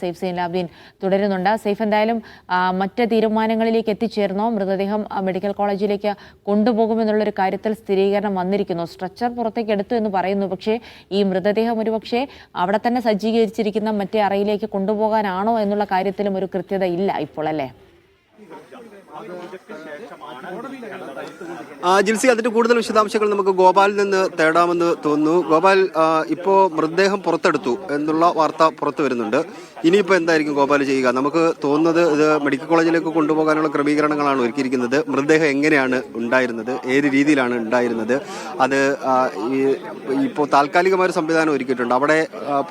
Safe sign Labdeen തുടരുന്നുണ്ട്. Safe എന്തായാലും മറ്റ് തീരുമാനങ്ങളിലേക്ക് എത്തിച്ചേർന്നോ? മൃതദേഹം മെഡിക്കൽ കോളേജിലേക്ക് കൊണ്ടുപോകുമെന്നുള്ളൊരു കാര്യത്തിൽ സ്ഥിരീകരണം വന്നിരിക്കുന്നു. സ്ട്രക്ചർ പുറത്തേക്ക് എടുത്തു എന്ന് പറയുന്നു. പക്ഷേ ഈ മൃതദേഹം ഒരുപക്ഷെ അവിടെ തന്നെ സജ്ജീകരിച്ചിരിക്കുന്ന മറ്റേ അറയിലേക്ക് കൊണ്ടുപോകാനാണോ എന്നുള്ള കാര്യത്തിലും ഒരു കൃത്യത ഇല്ല ഇപ്പോൾ അല്ലേ? ജിൽസി അതിന്റെ കൂടുതൽ വിശദാംശങ്ങൾ നമുക്ക് ഗോപാലിൽ നിന്ന് തേടാമെന്ന് തോന്നുന്നു. ഗോപാൽ ഇപ്പോ മൃതദേഹം പുറത്തെടുത്തു എന്നുള്ള വാർത്ത പുറത്തു വരുന്നുണ്ട്. ഇനിയിപ്പോ എന്തായിരിക്കും ഗോപാൽ ചെയ്യുക? നമുക്ക് തോന്നുന്നത് ഇത് മെഡിക്കൽ കോളേജിലേക്ക് കൊണ്ടുപോകാനുള്ള ക്രമീകരണങ്ങളാണ് ഒരുക്കിയിരിക്കുന്നത്. മൃതദേഹം എങ്ങനെയാണ് ഉണ്ടായിരുന്നത്? ഏത് രീതിയിലാണ് ഉണ്ടായിരുന്നത്? അത് ഇപ്പോൾ താൽക്കാലികമായ ഒരു സംവിധാനം ഒരുക്കിയിട്ടുണ്ട്. അവിടെ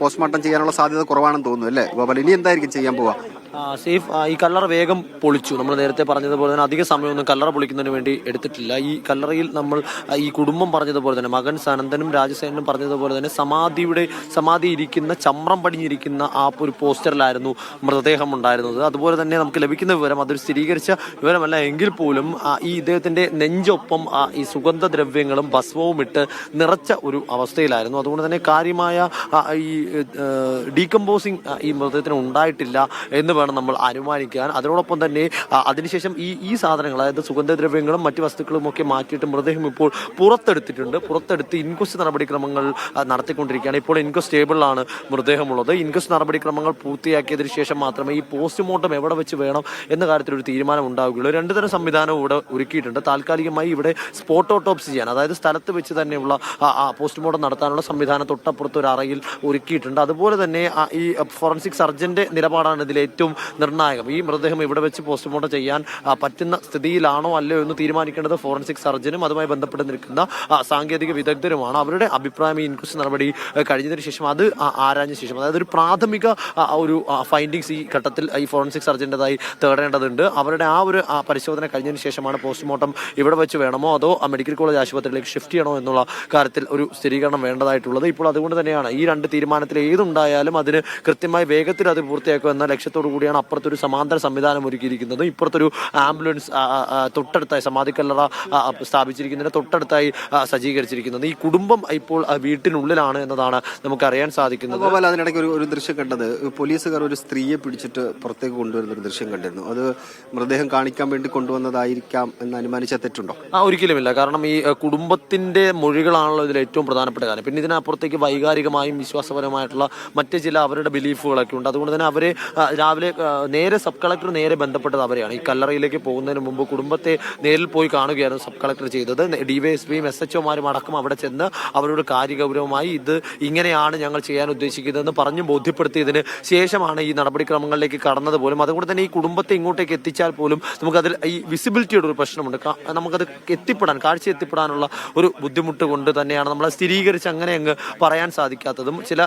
പോസ്റ്റ്മോർട്ടം ചെയ്യാനുള്ള സാധ്യത കുറവാണെന്ന് തോന്നുന്നു അല്ലേ? ഗോപാൽ ഇനി എന്തായിരിക്കും ചെയ്യാൻ പോവാ ആ, സേഫ് ഈ കല്ലറ വേഗം പൊളിച്ചു. നമ്മൾ നേരത്തെ പറഞ്ഞതുപോലെ തന്നെ അധിക സമയമൊന്നും കല്ലറ പൊളിക്കുന്നതിന് വേണ്ടി എടുത്തിട്ടില്ല. ഈ കല്ലറയിൽ നമ്മൾ ഈ കുടുംബം പറഞ്ഞതുപോലെ തന്നെ മകൻ സനന്ദനും രാജസേനനും പറഞ്ഞതുപോലെ തന്നെ സമാധിയുടെ സമാധി ഇരിക്കുന്ന ചമ്രം പടിഞ്ഞിരിക്കുന്ന ആ ഒരു പോസ്റ്ററിലായിരുന്നു മൃതദേഹം ഉണ്ടായിരുന്നത്. അതുപോലെ തന്നെ നമുക്ക് ലഭിക്കുന്ന വിവരം അതൊരു സ്ഥിരീകരിച്ച വിവരമല്ല എങ്കിൽ പോലും ഈ ഇദ്ദേഹത്തിന്റെ നെഞ്ചൊപ്പം ഈ സുഗന്ധദ്രവ്യങ്ങളും ഭസ്മവും ഇട്ട് നിറച്ച ഒരു അവസ്ഥയിലായിരുന്നു. അതുകൊണ്ട് തന്നെ കാര്യമായ ഈ ഡീകമ്പോസിങ് ഈ മൃതദേഹത്തിന് ഉണ്ടായിട്ടില്ല എന്ന് വേണം നമ്മൾ അനുമാനിക്കാൻ. അതിനോടൊപ്പം തന്നെ അതിനുശേഷം ഈ ഈ സാധനങ്ങൾ അതായത് സുഗന്ധദ്രവ്യങ്ങളും മറ്റ് വസ്തുക്കളും ഒക്കെ മാറ്റിയിട്ട് മൃതദേഹം ഇപ്പോൾ പുറത്തെടുത്തിട്ടുണ്ട്. പുറത്തെടുത്ത് ഇൻക്വസ്റ്റ് നടപടിക്രമങ്ങൾ നടത്തിക്കൊണ്ടിരിക്കുകയാണ്. ഇപ്പോൾ ഇൻക്വസ്റ്റ് ടേബിളിലാണ് മൃതദേഹമുള്ളത്. ഇൻക്വസ്റ്റ് നടപടിക്രമങ്ങൾ പൂർത്തിയാക്കിയതിനു ശേഷം മാത്രമേ ഈ പോസ്റ്റ്മോർട്ടം എവിടെ വെച്ച് വേണം എന്ന കാര്യത്തിൽ ഒരു തീരുമാനം ഉണ്ടാവുകയുള്ളൂ രണ്ട് തരം സംവിധാനം ഇവിടെ ഒരുക്കിയിട്ടുണ്ട്. താൽക്കാലികമായി ഇവിടെ സ്പോട്ട് ഓട്ടോപ്സി ചെയ്യാൻ അതായത് സ്ഥലത്ത് വെച്ച് തന്നെയുള്ള പോസ്റ്റ്മോർട്ടം നടത്താനുള്ള സംവിധാനം തൊട്ടപ്പുറത്ത് ഒരു അറയിൽ ഒരുക്കിയിട്ടുണ്ട്. അതുപോലെ തന്നെ ഈ ഫോറൻസിക് സർജന്റെ നിലപാടാണ് ഇതിൽ ഏറ്റവും നിർണായകം. ഈ മൃതദേഹം ഇവിടെ വെച്ച് പോസ്റ്റ്മോർട്ടം ചെയ്യാൻ പറ്റുന്ന സ്ഥിതിയിലാണോ അല്ലയോ എന്ന് തീരുമാനിക്കേണ്ടത് ഫോറൻസിക് സർജനും അതുമായി ബന്ധപ്പെട്ട് നിൽക്കുന്ന സാങ്കേതിക വിദഗ്ധരുമാണ്. അവരുടെ അഭിപ്രായം ഈ ഇൻക്വസ്റ്റ് നടപടി കഴിഞ്ഞതിന് ശേഷം അത് ആരാഞ്ഞ ശേഷം. അതായത് ഒരു പ്രാഥമിക ഒരു ഫൈൻഡിങ്സ് ഈ ഘട്ടത്തിൽ ഈ ഫോറൻസിക് സർജന്റെതായി തേടേണ്ടതുണ്ട്. അവരുടെ ആ ഒരു പരിശോധന കഴിഞ്ഞതിന് ശേഷമാണ് പോസ്റ്റ്മോർട്ടം ഇവിടെ വെച്ച് വേണമോ അതോ മെഡിക്കൽ കോളേജ് ആശുപത്രിയിലേക്ക് ഷിഫ്റ്റ് ചെയ്യണോ എന്നുള്ള കാര്യത്തിൽ ഒരു സ്ഥിരീകരണം വേണ്ടതായിട്ടുള്ളത്. ഇപ്പോൾ അതുകൊണ്ട് തന്നെയാണ് ഈ രണ്ട് തീരുമാനത്തിൽ ഏതുണ്ടായാലും അതിന് കൃത്യമായി വേഗത്തിൽ അത് പൂർത്തിയാക്കുമെന്ന ലക്ഷ്യത്തോടു കൂടിയാണ് അപ്പുറത്തൊരു സമാന്തര സംവിധാനം ഒരുക്കിയിരിക്കുന്നത്. ഇപ്പുറത്തൊരു ആംബുലൻസ് തൊട്ടടുത്തായി സമാധിക്കല്ലറ സ്ഥാപിച്ചിരിക്കുന്നതിന് തൊട്ടടുത്തായി സജ്ജീകരിച്ചിരിക്കുന്നത്. ഈ കുടുംബം ഇപ്പോൾ വീട്ടിനുള്ളിലാണ് എന്നതാണ് നമുക്ക് അറിയാൻ സാധിക്കുന്നത്. അതുപോലെ അതിനിടയ്ക്ക് ഒരു ഒരു ദൃശ്യം കണ്ടത്. പോലീസുകാർ ഒരു സ്ത്രീയെ പിടിച്ചിട്ട് പുറത്തേക്ക് കൊണ്ടുവരുന്ന ഒരു ദൃശ്യം കണ്ടിരുന്നു. അത് മൃതദേഹം കാണിക്കാൻ വേണ്ടി കൊണ്ടുവന്നതായിരിക്കാം എന്ന് അനുമാനിച്ച തെറ്റുണ്ടോ? ആ ഒരിക്കലുമില്ല. കാരണം ഈ കുടുംബത്തിന്റെ കുടുംബത്തിന്റെ മൊഴികളാണല്ലോ ഇതിൽ ഏറ്റവും പ്രധാനപ്പെട്ട കാര്യം. പിന്നെ ഇതിനപ്പുറത്തേക്ക് വൈകാരികമായും വിശ്വാസപരമായിട്ടുള്ള മറ്റ് ചില അവരുടെ ബിലീഫുകളൊക്കെ ഉണ്ട്. അതുകൊണ്ട് തന്നെ അവരെ രാവിലെ ആ, നേരെ സബ് കളക്ടർ നേരെ ബന്ധപ്പെട്ടത് അവരെയാണ്. ഈ കല്ലറയിലേക്ക് പോകുന്നതിന് മുമ്പ് കുടുംബത്തെ നേരിൽ പോയി കാണുകയായിരുന്നു സബ് കളക്ടർ ചെയ്തത്. ഡിവൈഎസ്പിയും എസ് എച്ച് ഒമാരും അടക്കം അവിടെ ചെന്ന് അവരോട് കാര്യഗൗരവമായി ഇത് ഇങ്ങനെയാണ് ഞങ്ങൾ ചെയ്യാൻ ഉദ്ദേശിക്കുന്നതെന്ന് പറഞ്ഞു ബോധ്യപ്പെടുത്തിയതിന് ശേഷമാണ് ഈ നടപടിക്രമങ്ങളിലേക്ക് കടന്നത് പോലും. അതുകൊണ്ട് തന്നെ ഈ കുടുംബത്തെ ഇങ്ങോട്ടേക്ക് എത്തിച്ചാൽ പോലും നമുക്കതിൽ ഈ വിസിബിലിറ്റിയുടെ ഒരു പ്രശ്നമുണ്ട്. നമുക്കത് എത്തിപ്പെടാൻ കാഴ്ച എത്തിപ്പെടാനുള്ള ഒരു ബുദ്ധിമുട്ട് കൊണ്ട് തന്നെയാണ് നമ്മളെ സ്ഥിരീകരിച്ച് അങ്ങനെ അങ്ങ് പറയാൻ സാധിക്കാത്തതും. ചില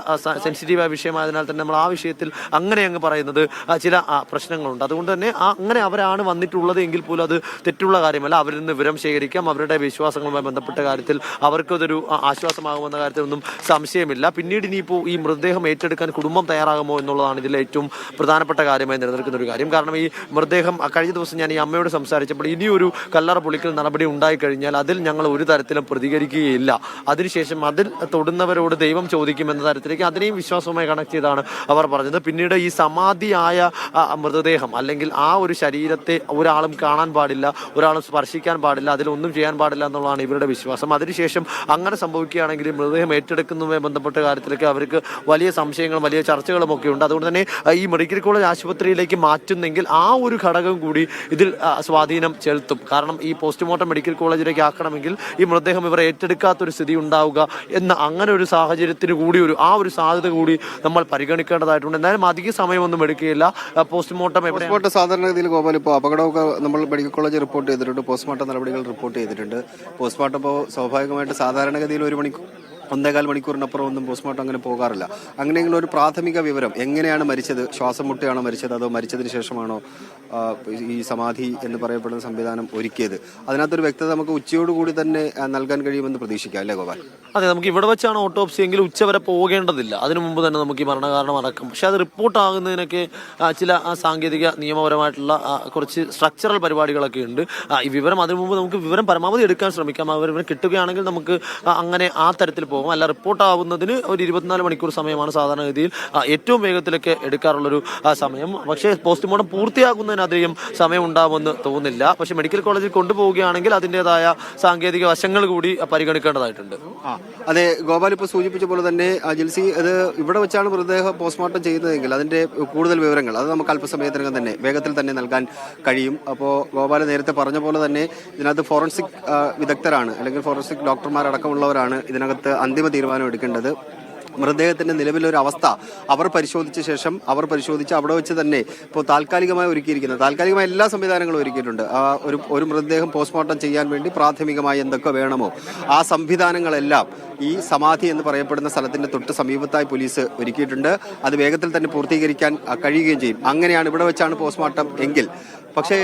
സെൻസിറ്റീവായ വിഷയമായതിനാൽ തന്നെ നമ്മൾ ആ വിഷയത്തിൽ അങ്ങനെ അങ്ങ് പറയുന്നത് ചില പ്രശ്നങ്ങളുണ്ട്. അതുകൊണ്ട് തന്നെ അങ്ങനെ അവരാണ് വന്നിട്ടുള്ളത് എങ്കിൽ പോലും അത് തെറ്റുള്ള കാര്യമല്ല. അവരിൽ നിന്ന് വിവരം ശേഖരിക്കാം. അവരുടെ വിശ്വാസങ്ങളുമായി ബന്ധപ്പെട്ട കാര്യത്തിൽ അവർക്കതൊരു ആശ്വാസമാകുമെന്ന കാര്യത്തിൽ ഒന്നും സംശയമില്ല. പിന്നീട് ഇനിയിപ്പോൾ ഈ മൃതദേഹം ഏറ്റെടുക്കാൻ കുടുംബം തയ്യാറാകുമോ എന്നുള്ളതാണ് ഇതിൽ ഏറ്റവും പ്രധാനപ്പെട്ട കാര്യമായി നിലനിൽക്കുന്ന ഒരു കാര്യം. കാരണം ഈ മൃതദേഹം കഴിഞ്ഞ ദിവസം ഞാൻ ഈ അമ്മയോട് സംസാരിച്ചപ്പോൾ ഇനിയൊരു കല്ലറ പൊളിക്കൽ നടപടി ഉണ്ടായിക്കഴിഞ്ഞാൽ അതിൽ ഞങ്ങൾ ഒരു തരത്തിലും പ്രതികരിക്കുകയില്ല. അതിനുശേഷം അതിൽ തൊടുന്നവരോട് ദൈവം ചോദിക്കുമെന്ന തരത്തിലേക്ക് അതിനെയും വിശ്വാസവുമായി കണക്ട് ചെയ്താണ് അവർ പറഞ്ഞത്. പിന്നീട് ഈ സമാധിയായ ആ, മൃതദേഹം അല്ലെങ്കിൽ ആ ഒരു ശരീരത്തെ ഒരാളും കാണാൻ പാടില്ല ഒരാളും സ്പർശിക്കാൻ പാടില്ല അതിലൊന്നും ചെയ്യാൻ പാടില്ല എന്നുള്ളതാണ് ഇവരുടെ വിശ്വാസം. അതിനുശേഷം അങ്ങനെ സംഭവിക്കുകയാണെങ്കിൽ മൃതദേഹം ഏറ്റെടുക്കുന്നതുമായി ബന്ധപ്പെട്ട കാര്യത്തിലേക്ക് അവർക്ക് വലിയ സംശയങ്ങളും വലിയ ചർച്ചകളും ഒക്കെ ഉണ്ട്. അതുകൊണ്ട് തന്നെ ഈ മെഡിക്കൽ കോളേജ് ആശുപത്രിയിലേക്ക് മാറ്റുന്നെങ്കിൽ ആ ഒരു ഘടകം കൂടി ഇതിൽ സ്വാധീനം ചെലുത്തും. കാരണം ഈ പോസ്റ്റ്മോർട്ടം മെഡിക്കൽ കോളേജിലേക്ക് ആക്കണമെങ്കിൽ ഈ മൃതദേഹം ഇവർ ഏറ്റെടുക്കാത്തൊരു സ്ഥിതി ഉണ്ടാവുക എന്ന അങ്ങനെ ഒരു സാഹചര്യത്തിന് കൂടി ഒരു ആ ഒരു സാധ്യത കൂടി നമ്മൾ പരിഗണിക്കേണ്ടതായിട്ടുണ്ട്. എന്തായാലും അധിക സമയമൊന്നും എടുക്കുകയില്ല. പോസ്റ്റ്മോർട്ടം പോസ്റ്റ്മോർട്ടം സാധാരണഗതിയിൽ ഗോപാൽ ഇപ്പോൾ അപകടമൊക്കെ നമ്മൾ മെഡിക്കൽ കോളേജ് റിപ്പോർട്ട് ചെയ്തിട്ടുണ്ട്. പോസ്റ്റ്മോർട്ടം നടപടികൾ റിപ്പോർട്ട് ചെയ്തിട്ടുണ്ട്. പോസ്റ്റ്മോർട്ടം ഇപ്പോൾ സ്വാഭാവികമായിട്ട് സാധാരണഗതിയിൽ ഒരു മണിക്കൂർ ഒന്നേകാൽ മണിക്കൂറിനപ്പുറം ഒന്നും പോസ്റ്റ്മോർട്ടം അങ്ങനെ പോകാറില്ല. അങ്ങനെയെങ്കിലും ഒരു പ്രാഥമിക വിവരം എങ്ങനെയാണ് മരിച്ചത്? ശ്വാസം മുട്ടയാണോ മരിച്ചത്? അതോ മരിച്ചതിന് ശേഷമാണോ ഈ സമാധി എന്ന് പറയപ്പെടുന്ന സംവിധാനം ഒരുക്കിയത്? അതിനകത്തൊരു വ്യക്തത നമുക്ക് ഉച്ചയോടുകൂടി തന്നെ നൽകാൻ കഴിയുമെന്ന് പ്രതീക്ഷിക്കാം അല്ലേ ഗോപാൽ? അതെ നമുക്ക് ഇവിടെ വെച്ചാണ് ഓട്ടോപ്സി എങ്കിൽ ഉച്ചവരെ പോകേണ്ടതില്ല. അതിനു മുമ്പ് തന്നെ നമുക്ക് ഈ മരണകാരണം അടക്കം. പക്ഷെ അത് റിപ്പോർട്ട് ആകുന്നതിനൊക്കെ ചില സാങ്കേതിക നിയമപരമായിട്ടുള്ള കുറച്ച് സ്ട്രക്ചറൽ പരിപാടികളൊക്കെ ഉണ്ട്. ഈ വിവരം അതിനു മുമ്പ് നമുക്ക് വിവരം പരമാവധി എടുക്കാൻ ശ്രമിക്കാം. അവർ വിവരം കിട്ടുകയാണെങ്കിൽ നമുക്ക് അങ്ങനെ ആ തരത്തിൽ പോകാം അല്ല റിപ്പോർട്ട് ആവുന്നതിന് ഒരു ഇരുപത്തിനാല് മണിക്കൂർ സമയമാണ് സാധാരണഗതിയിൽ ഏറ്റവും വേഗത്തിലൊക്കെ എടുക്കാറുള്ളൊരു സമയം. പക്ഷേ പോസ്റ്റ്മോർട്ടം പൂർത്തിയാകുന്നതിന് അധികം സമയം ഉണ്ടാവുമെന്ന് തോന്നുന്നില്ല. പക്ഷേ മെഡിക്കൽ കോളേജിൽ കൊണ്ടുപോവുകയാണെങ്കിൽ അതിന്റെതായ സാങ്കേതിക വശങ്ങൾ കൂടി പരിഗണിക്കേണ്ടതായിട്ടുണ്ട്. അതെ ഗോപാൽ ഇപ്പോൾ സൂചിപ്പിച്ച പോലെ തന്നെ ജിൽസി അത് ഇവിടെ വെച്ചാണ് മൃതദേഹം പോസ്റ്റ്മോർട്ടം ചെയ്യുന്നതെങ്കിൽ അതിന്റെ കൂടുതൽ വിവരങ്ങൾ അത് നമുക്ക് അല്പസമയത്തിനകം തന്നെ വേഗത്തിൽ തന്നെ നൽകാൻ കഴിയും. അപ്പോൾ ഗോപാൽ നേരത്തെ പറഞ്ഞ പോലെ തന്നെ ഇതിനകത്ത് ഫോറൻസിക് വിദഗ്ധരാണ് അല്ലെങ്കിൽ ഫോറൻസിക് ഡോക്ടർമാരടക്കമുള്ളവരാണ് ഇതിനകത്ത് അന്തിമ തീരുമാനം എടുക്കേണ്ടത്. മൃതദേഹത്തിന്റെ നിലവിലൊരു അവസ്ഥ അവർ പരിശോധിച്ച ശേഷം അവർ പരിശോധിച്ച് അവിടെ വെച്ച് തന്നെ ഇപ്പോൾ താൽക്കാലികമായി ഒരുക്കിയിരിക്കുന്നത് താൽക്കാലികമായ എല്ലാ സംവിധാനങ്ങളും ഒരുക്കിയിട്ടുണ്ട്. ഒരു ഒരു മൃതദേഹം പോസ്റ്റ്മോർട്ടം ചെയ്യാൻ വേണ്ടി പ്രാഥമികമായി എന്തൊക്കെ വേണമോ ആ സംവിധാനങ്ങളെല്ലാം ഈ സമാധി എന്ന് പറയപ്പെടുന്ന സ്ഥലത്തിന്റെ തൊട്ട് സമീപത്തായി പോലീസ് ഒരുക്കിയിട്ടുണ്ട്. അത് വേഗത്തിൽ തന്നെ പൂർത്തീകരിക്കാൻ കഴിയുകയും ചെയ്യും. അങ്ങനെയാണ് ഇവിടെ വെച്ചാണ് പോസ്റ്റ്മോർട്ടം എങ്കിൽ പക്ഷേ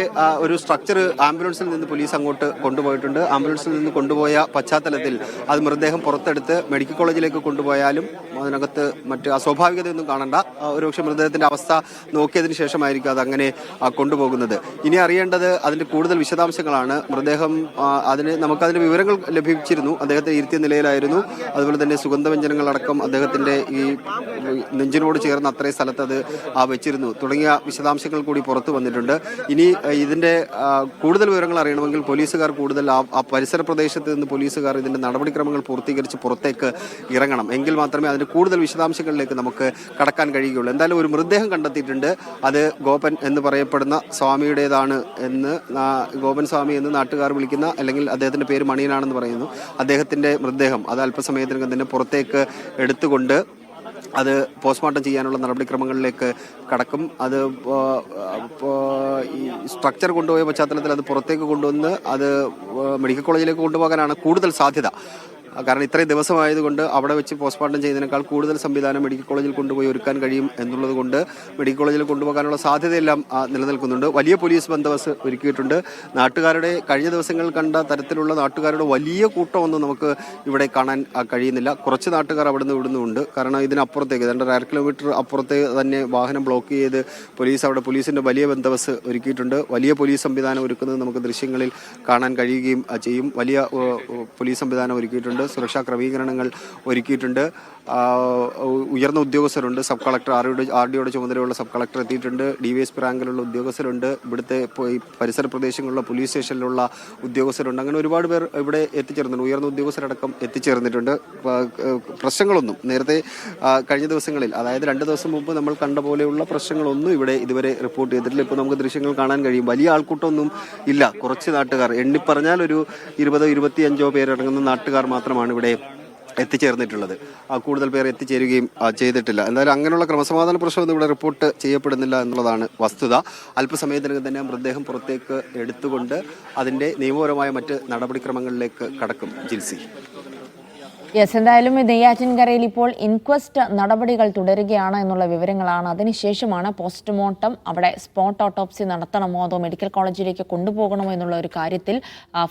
ഒരു സ്ട്രക്ചർ ആംബുലൻസിൽ നിന്ന് പോലീസ് അങ്ങോട്ട് കൊണ്ടുപോയിട്ടുണ്ട്. ആംബുലൻസിൽ നിന്ന് കൊണ്ടുപോയ പശ്ചാത്തലത്തിൽ അത് മൃതദേഹം പുറത്തെടുത്ത് മെഡിക്കൽ കോളേജിലേക്ക് കൊണ്ടുപോയാലും അതിനകത്ത് മറ്റ് അസ്വാഭാവികതയൊന്നും കാണണ്ട. ഒരുപക്ഷെ മൃതദേഹത്തിന്റെ അവസ്ഥ നോക്കിയതിന് ശേഷമായിരിക്കും അത് അങ്ങനെ കൊണ്ടുപോകുന്നത്. ഇനി അറിയേണ്ടത് അതിന്റെ കൂടുതൽ വിശദാംശങ്ങളാണ്. മൃതദേഹം അതിന് നമുക്കതിന്റെ വിവരങ്ങൾ ലഭിച്ചിരുന്നു. അദ്ദേഹത്തെ ഇരുത്തിയ നിലയിലായിരുന്നു. അതുപോലെ തന്നെ സുഗന്ധവ്യഞ്ജനങ്ങളടക്കം അദ്ദേഹത്തിന്റെ ഈ നെഞ്ചിനോട് ചേർന്ന് അത്രയും സ്ഥലത്ത് അത് വെച്ചിരുന്നു. തുടങ്ങിയ വിശദാംശങ്ങൾ കൂടി പുറത്തു വന്നിട്ടുണ്ട്. ഇനി ഇതിന്റെ കൂടുതൽ വിവരങ്ങൾ അറിയണമെങ്കിൽ പോലീസുകാർ കൂടുതൽ ആ പരിസര പ്രദേശത്ത് നിന്ന് പോലീസുകാർ ഇതിന്റെ നടപടിക്രമങ്ങൾ പൂർത്തീകരിച്ച് പുറത്തേക്ക് ഇറങ്ങണം. എങ്കിൽ മാത്രമേ അതിന്റെ കൂടുതൽ വിശദാംശങ്ങളിലേക്ക് നമുക്ക് കടക്കാൻ കഴിയുകയുള്ളൂ. എന്തായാലും ഒരു മൃതദേഹം കണ്ടെത്തിയിട്ടുണ്ട്. അത് ഗോപൻ എന്ന് പറയപ്പെടുന്ന സ്വാമിയുടേതാണ് എന്ന് ഗോപൻ സ്വാമി എന്ന് നാട്ടുകാർ വിളിക്കുന്ന അല്ലെങ്കിൽ അദ്ദേഹത്തിന്റെ പേര് മണിയനാണെന്ന് പറയുന്നു. അദ്ദേഹത്തിന്റെ മൃതദേഹം അത് അല്പസമയത്തിനകം തന്നെ പുറത്തേക്ക് എടുത്തുകൊണ്ട് അത് പോസ്റ്റ്മോർട്ടം ചെയ്യാനുള്ള നടപടിക്രമങ്ങളിലേക്ക് കടക്കും. അത് സ്ട്രക്ചർ കൊണ്ടുപോയ പശ്ചാത്തലത്തിൽ അത് പുറത്തേക്ക് കൊണ്ടുവന്ന് അത് മെഡിക്കൽ കോളേജിലേക്ക് കൊണ്ടുപോകാനാണ് കൂടുതൽ സാധ്യത. കാരണം ഇത്രയും ദിവസമായതുകൊണ്ട് അവിടെ വെച്ച് പോസ്റ്റ്മോർട്ടം ചെയ്യുന്നതിനേക്കാൾ കൂടുതൽ സംവിധാനം മെഡിക്കൽ കോളേജിൽ കൊണ്ടുപോയി ഒരുക്കാൻ കഴിയും എന്നുള്ളത് കൊണ്ട് മെഡിക്കൽ കോളേജിൽ കൊണ്ടുപോകാനുള്ള സാധ്യതയെല്ലാം നിലനിൽക്കുന്നുണ്ട്. വലിയ പോലീസ് ബന്ദോബസ്ത് ഒരുക്കിയിട്ടുണ്ട്. നാട്ടുകാരുടെ കഴിഞ്ഞ ദിവസങ്ങളിൽ കണ്ട തരത്തിലുള്ള നാട്ടുകാരുടെ വലിയ കൂട്ടമൊന്നും നമുക്ക് ഇവിടെ കാണാൻ കഴിയുന്നില്ല. കുറച്ച് നാട്ടുകാർ അവിടുന്ന് ഇവിടുന്ന് ഉണ്ട് കാരണം ഇതിനപ്പുറത്തേക്ക് രണ്ടര അര കിലോമീറ്റർ അപ്പുറത്തെ തന്നെ വാഹനം ബ്ലോക്ക് ചെയ്ത് പോലീസ് അവിടെ പോലീസിന്റെ വലിയ ബന്ദോബസ്ത് ഒരുക്കിയിട്ടുണ്ട്. വലിയ പോലീസ് സംവിധാനം ഒരുക്കുന്നത് നമുക്ക് ദൃശ്യങ്ങളിൽ കാണാൻ കഴിയുകയും ചെയ്യും. വലിയ പോലീസ് സംവിധാനം ഒരുക്കിയിട്ടുണ്ട്. സുരക്ഷാ ക്രമീകരണങ്ങൾ ഒരുക്കിയിട്ടുണ്ട്. ഉയർന്ന ഉദ്യോഗസ്ഥരുണ്ട്. സബ് കളക്ടർ ആർ ഡിയുടെ ആർ ഡിയുടെ ചുമതലയുള്ള സബ് കളക്ടർ എത്തിയിട്ടുണ്ട്. ഡി വി എസ് പി റാങ്കിലുള്ള ഉദ്യോഗസ്ഥരുണ്ട്. ഇവിടുത്തെ പരിസര പ്രദേശങ്ങളിലുള്ള പോലീസ് സ്റ്റേഷനിലുള്ള ഉദ്യോഗസ്ഥരുണ്ട്. അങ്ങനെ ഒരുപാട് പേർ ഇവിടെ എത്തിച്ചേർന്നിട്ടുണ്ട്. ഉയർന്ന ഉദ്യോഗസ്ഥരടക്കം എത്തിച്ചേർന്നിട്ടുണ്ട്. പ്രശ്നങ്ങളൊന്നും നേരത്തെ കഴിഞ്ഞ ദിവസങ്ങളിൽ അതായത് രണ്ട് ദിവസം മുമ്പ് നമ്മൾ കണ്ട പോലെയുള്ള പ്രശ്നങ്ങളൊന്നും ഇവിടെ ഇതുവരെ റിപ്പോർട്ട് ചെയ്തിട്ടില്ല. ഇപ്പോൾ നമുക്ക് ദൃശ്യങ്ങൾ കാണാൻ കഴിയും. വലിയ ആൾക്കൂട്ടമൊന്നും ഇല്ല. കുറച്ച് നാട്ടുകാർ എണ്ണിപ്പറഞ്ഞാൽ ഒരു ഇരുപതോ ഇരുപത്തിയഞ്ചോ പേരടങ്ങുന്ന നാട്ടുകാർ മാത്രമാണ് ഇവിടെ എത്തിച്ചേർന്നിട്ടുള്ളത്. കൂടുതൽ പേർ എത്തിച്ചേരുകയും ചെയ്തിട്ടില്ല. എന്തായാലും അങ്ങനെയുള്ള ക്രമസമാധാന പ്രശ്നമൊന്നും ഇവിടെ റിപ്പോർട്ട് ചെയ്യപ്പെടുന്നില്ല എന്നുള്ളതാണ് വസ്തുത. അല്പസമയത്തിനകം തന്നെ മൃതദേഹം പുറത്തേക്ക് എടുത്തുകൊണ്ട് അതിന്റെ നിയമപരമായ മറ്റ് നടപടിക്രമങ്ങളിലേക്ക് കടക്കും ജിൽസി. യെസ് എന്തായാലും നെയ്യാറ്റിൻകരയിൽ ഇപ്പോൾ ഇൻക്വസ്റ്റ് നടപടികൾ തുടരുകയാണ് എന്നുള്ള വിവരങ്ങളാണ്. അതിനുശേഷമാണ് പോസ്റ്റ്മോർട്ടം അവിടെ സ്പോട്ട് ഓട്ടോപ്സി നടത്തണമോ അതോ മെഡിക്കൽ കോളേജിലേക്ക് കൊണ്ടുപോകണമോ എന്നുള്ള ഒരു കാര്യത്തിൽ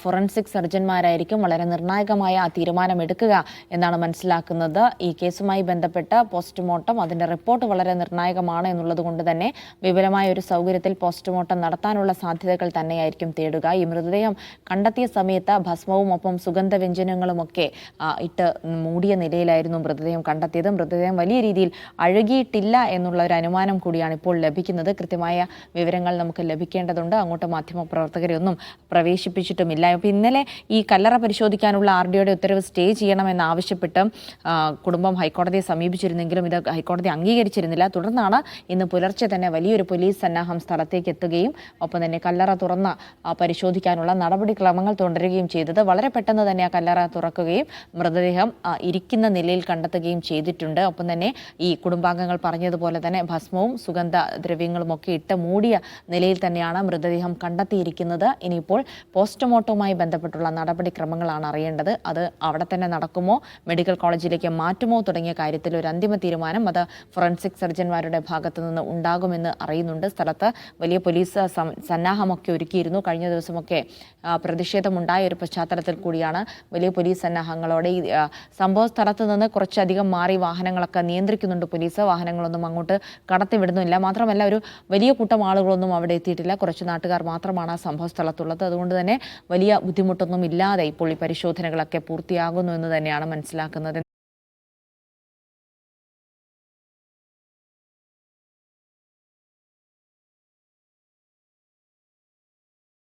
ഫോറൻസിക് സർജന്മാരായിരിക്കും വളരെ നിർണായകമായ ആ തീരുമാനം എടുക്കുക എന്നാണ് മനസ്സിലാക്കുന്നത്. ഈ കേസുമായി ബന്ധപ്പെട്ട് പോസ്റ്റ്മോർട്ടം അതിന്റെ റിപ്പോർട്ട് വളരെ നിർണായകമാണ് എന്നുള്ളത് കൊണ്ട് തന്നെ വിപുലമായ ഒരു സൗകര്യത്തിൽ പോസ്റ്റ്മോർട്ടം നടത്താനുള്ള സാധ്യതകൾ തന്നെയായിരിക്കും തേടുക. ഈ മൃതദേഹം കണ്ടെത്തിയ സമയത്ത് ഭസ്മവും ഒപ്പം സുഗന്ധവ്യഞ്ജനങ്ങളുമൊക്കെ ഇട്ട് മൂടിയ നിലയിലായിരുന്നു മൃതദേഹം കണ്ടെത്തിയത്. മൃതദേഹം വലിയ രീതിയിൽ അഴുകിയിട്ടില്ല എന്നുള്ള ഒരു അനുമാനം കൂടിയാണ് ഇപ്പോൾ ലഭിക്കുന്നത്. കൃത്യമായ വിവരങ്ങൾ നമുക്ക് ലഭിക്കേണ്ടതുണ്ട്. അങ്ങോട്ട് മാധ്യമ പ്രവർത്തകരെ ഒന്നും പ്രവേശിപ്പിച്ചിട്ടുമില്ല. അപ്പോൾ ഇന്നലെ ഈ കല്ലറ പരിശോധിക്കാനുള്ള ആർ ഡിയുടെ ഉത്തരവ് സ്റ്റേ ചെയ്യണമെന്നാവശ്യപ്പെട്ട് കുടുംബം ഹൈക്കോടതിയെ സമീപിച്ചിരുന്നെങ്കിലും ഇത് ഹൈക്കോടതി അംഗീകരിച്ചിരുന്നില്ല. തുടർന്നാണ് ഇന്ന് പുലർച്ചെ തന്നെ വലിയൊരു പോലീസ് സന്നാഹം സ്ഥലത്തേക്ക് എത്തുകയും ഒപ്പം തന്നെ കല്ലറ തുറന്ന പരിശോധിക്കാനുള്ള നടപടിക്രമങ്ങൾ തുടരുകയും ചെയ്തത്. വളരെ പെട്ടെന്ന് തന്നെ ആ കല്ലറ തുറക്കുകയും മൃതദേഹം ആ, ഇരിക്കുന്ന നിലയിൽ കണ്ടെത്തുകയും ചെയ്തിട്ടുണ്ട്. ഒപ്പം തന്നെ ഈ കുടുംബാംഗങ്ങൾ പറഞ്ഞതുപോലെ തന്നെ ഭസ്മവും സുഗന്ധ ദ്രവ്യങ്ങളും ഒക്കെ ഇട്ട് മൂടിയ നിലയിൽ തന്നെയാണ് മൃതദേഹം കണ്ടെത്തിയിരിക്കുന്നത്. ഇനിയിപ്പോൾ പോസ്റ്റ്മോർട്ടവുമായി ബന്ധപ്പെട്ടുള്ള നടപടിക്രമങ്ങളാണ് അറിയേണ്ടത്. അത് അവിടെ തന്നെ നടക്കുമോ മെഡിക്കൽ കോളേജിലേക്ക് മാറ്റുമോ തുടങ്ങിയ കാര്യത്തിൽ ഒരു അന്തിമ തീരുമാനം അത് ഫോറൻസിക് സർജന്മാരുടെ ഭാഗത്തു നിന്ന് ഉണ്ടാകുമെന്ന് അറിയുന്നുണ്ട്. സ്ഥലത്ത് വലിയ പോലീസ് സന്നാഹമൊക്കെ ഒരുക്കിയിരുന്നു. കഴിഞ്ഞ ദിവസമൊക്കെ പ്രതിഷേധമുണ്ടായ ഒരു പശ്ചാത്തലത്തിൽ കൂടിയാണ് വലിയ പോലീസ് സന്നാഹങ്ങളോടെ ഈ സംഭവ സ്ഥലത്ത് നിന്ന് കുറച്ചധികം മാറി വാഹനങ്ങളൊക്കെ നിയന്ത്രിക്കുന്നുണ്ട് പോലീസ്. വാഹനങ്ങളൊന്നും അങ്ങോട്ട് കടത്തിവിടുന്നില്ല മാത്രമല്ല ഒരു വലിയ കൂട്ടം ആളുകളൊന്നും അവിടെ എത്തിയിട്ടില്ല. കുറച്ച് നാട്ടുകാർ മാത്രമാണ് ആ സംഭവ സ്ഥലത്തുള്ളത്. അതുകൊണ്ട് തന്നെ വലിയ ബുദ്ധിമുട്ടൊന്നും ഇല്ലാതെ ഇപ്പോൾ ഈ പരിശോധനകളൊക്കെ പൂർത്തിയാകുന്നു എന്ന് തന്നെയാണ് മനസ്സിലാക്കുന്നത്.